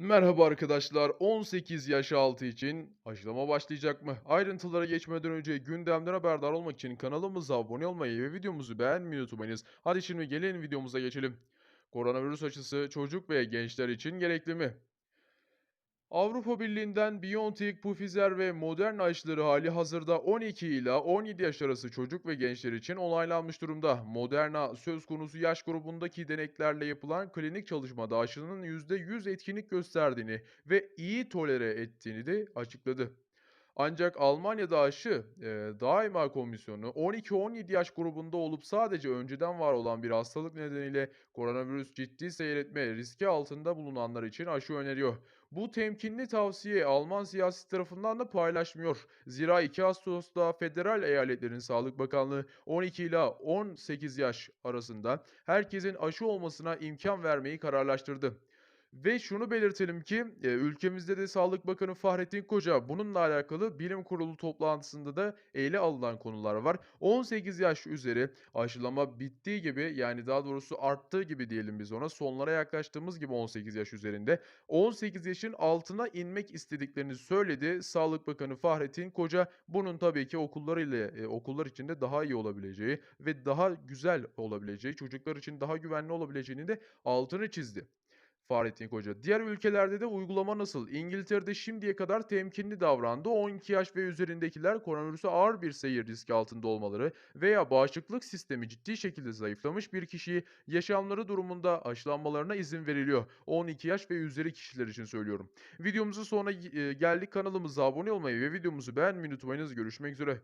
Merhaba arkadaşlar. 18 yaş altı için aşılama başlayacak mı? Ayrıntılara geçmeden önce gündemden haberdar olmak için kanalımıza abone olmayı ve videomuzu beğenmeyi unutmayınız. Hadi şimdi gelin videomuza geçelim. Koronavirüs aşısı çocuk ve gençler için gerekli mi? Avrupa Birliği'nden BioNTech, Pfizer ve Moderna aşıları hali hazırda 12 ila 17 yaş arası çocuk ve gençler için onaylanmış durumda. Moderna söz konusu yaş grubundaki deneklerle yapılan klinik çalışmada aşının %100 etkinlik gösterdiğini ve iyi tolere ettiğini de açıkladı. Ancak Almanya'da aşı e, daima komisyonu 12-17 yaş grubunda olup sadece önceden var olan bir hastalık nedeniyle koronavirüs ciddi seyretme riski altında bulunanlar için aşı öneriyor. Bu temkinli tavsiye Alman siyasi tarafından da paylaşmıyor. Zira 2 Ağustos'ta federal eyaletlerin Sağlık Bakanlığı 12 ila 18 yaş arasında herkesin aşı olmasına imkan vermeyi kararlaştırdı. Ve şunu belirtelim ki ülkemizde de Sağlık Bakanı Fahrettin Koca bununla alakalı bilim kurulu toplantısında da ele alınan konular var. 18 yaş üzeri aşılama bittiği gibi yani daha doğrusu arttığı gibi diyelim biz ona sonlara yaklaştığımız gibi 18 yaş üzerinde 18 yaşın altına inmek istediklerini söyledi Sağlık Bakanı Fahrettin Koca. Bunun tabii ki okullar ile okullar için de daha iyi olabileceği ve daha güzel olabileceği, çocuklar için daha güvenli olabileceğini de altını çizdi. Fahrettin Koca. Diğer ülkelerde de uygulama nasıl? İngiltere'de şimdiye kadar temkinli davrandı. 12 yaş ve üzerindekiler koronavirüse ağır bir seyir riski altında olmaları veya bağışıklık sistemi ciddi şekilde zayıflamış bir kişiyi yaşamları durumunda aşılanmalarına izin veriliyor. 12 yaş ve üzeri kişiler için söylüyorum. Videomuzun sonuna e, geldik. Kanalımıza abone olmayı ve videomuzu beğenmeyi unutmayınız. Görüşmek üzere.